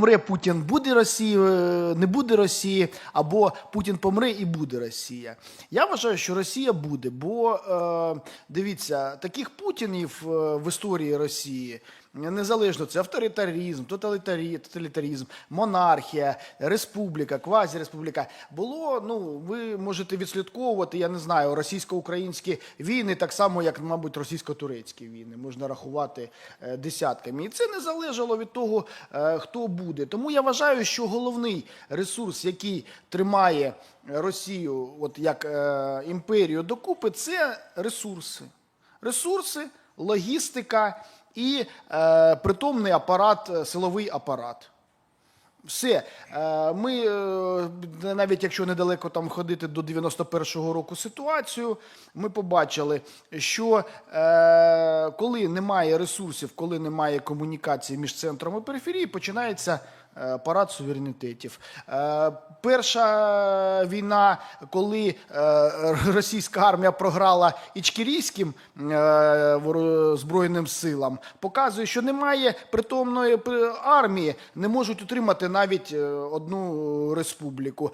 помре Путін, буде Росія, е, не буде Росії, або Путін помре і буде Росія. Я вважаю, що Росія буде, бо е, дивіться, таких Путінів е, в історії Росії. Незалежно це авторитаризм, тоталітарі- тоталітаризм, монархія, республіка, квазіреспубліка. Було, ну ви можете відслідковувати, я не знаю, російсько-українські війни, так само, як, мабуть, російсько-турецькі війни. Можна рахувати е, десятками. І це не залежало від того, е, хто буде. Тому я вважаю, що головний ресурс, який тримає Росію, от як е, імперію докупи, це ресурси. Ресурси, логістика і е, притомний апарат, е, силовий апарат. Все. Е, Ми е, навіть якщо недалеко там ходити до 91-го року ситуацію, ми побачили, що коли немає ресурсів, коли немає комунікації між центром і периферією, починається парад суверенітетів. Е, Перша війна, коли е, російська армія програла ічкерійським е, збройним силам, показує, що немає притомної армії, не можуть утримати навіть е, одну республіку.